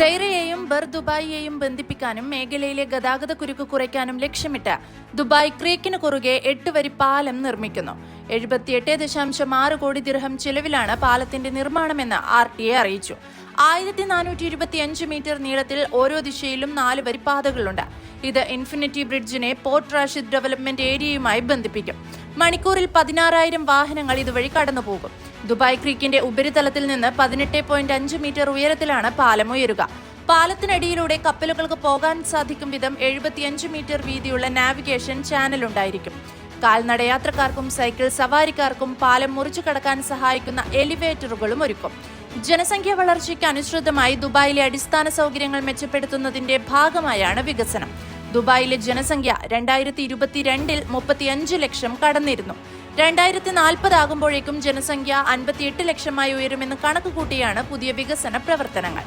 ദൈറയെയും ബർ ദുബായിയെയും ബന്ധിപ്പിക്കാനും മേഖലയിലെ ഗതാഗത കുരുക്ക് കുറയ്ക്കാനും ലക്ഷ്യമിട്ട് ദുബായ് ക്രീക്കിന് കുറുകെ എട്ട് വരി പാലം നിർമ്മിക്കുന്നു. എഴുപത്തിയെട്ട് ദശാംശം ആറ് കോടി ദിർഹം ചെലവിലാണ് പാലത്തിന്റെ നിർമ്മാണമെന്ന് ആർ ടി എ അറിയിച്ചു. ആയിരത്തി നാനൂറ്റി ഇരുപത്തി അഞ്ച് മീറ്റർ നീളത്തിൽ ഓരോ ദിശയിലും നാല് വരി പാതകളുണ്ട്. ഇത് ഇൻഫിനിറ്റി ബ്രിഡ്ജിനെ പോർട്ട് റാഷിദ് ഡെവലപ്മെന്റ് ഏരിയയുമായി ബന്ധിപ്പിക്കും. മണിക്കൂറിൽ പതിനാറായിരം വാഹനങ്ങൾ ഇതുവഴി കടന്നുപോകും. ദുബായ് ക്രീക്കിന്റെ ഉപരിതലത്തിൽ നിന്ന് പതിനെട്ട് പോയിന്റ് അഞ്ച് മീറ്റർ ഉയരത്തിലാണ് പാലം ഉയരുക. പാലത്തിനടിയിലൂടെ കപ്പലുകൾക്ക് പോകാൻ സാധിക്കും വിധം എഴുപത്തിയഞ്ച് മീറ്റർ വീതിയുള്ള നാവിഗേഷൻ ചാനൽ ഉണ്ടായിരിക്കും. കാൽനടയാത്രക്കാർക്കും സൈക്കിൾ സവാരിക്കാർക്കും പാലം മുറിച്ചു കടക്കാൻ സഹായിക്കുന്ന എലിവേറ്ററുകളും ഒരുക്കും. ജനസംഖ്യ വളർച്ചയ്ക്ക് അനുസൃതമായി ദുബായിലെ അടിസ്ഥാന സൗകര്യങ്ങൾ മെച്ചപ്പെടുത്തുന്നതിന്റെ ഭാഗമായാണ് വികസനം. ദുബായിലെ ജനസംഖ്യ രണ്ടായിരത്തി ഇരുപത്തിരണ്ടിൽ മുപ്പത്തിയഞ്ച് ലക്ഷം കടന്നിരുന്നു. രണ്ടായിരത്തി നാൽപ്പതാകുമ്പോഴേക്കും ജനസംഖ്യ അൻപത്തിയെട്ട് ലക്ഷമായി ഉയരുമെന്ന് കണക്കുകൂട്ടിയാണ് പുതിയ വികസന പ്രവർത്തനങ്ങൾ.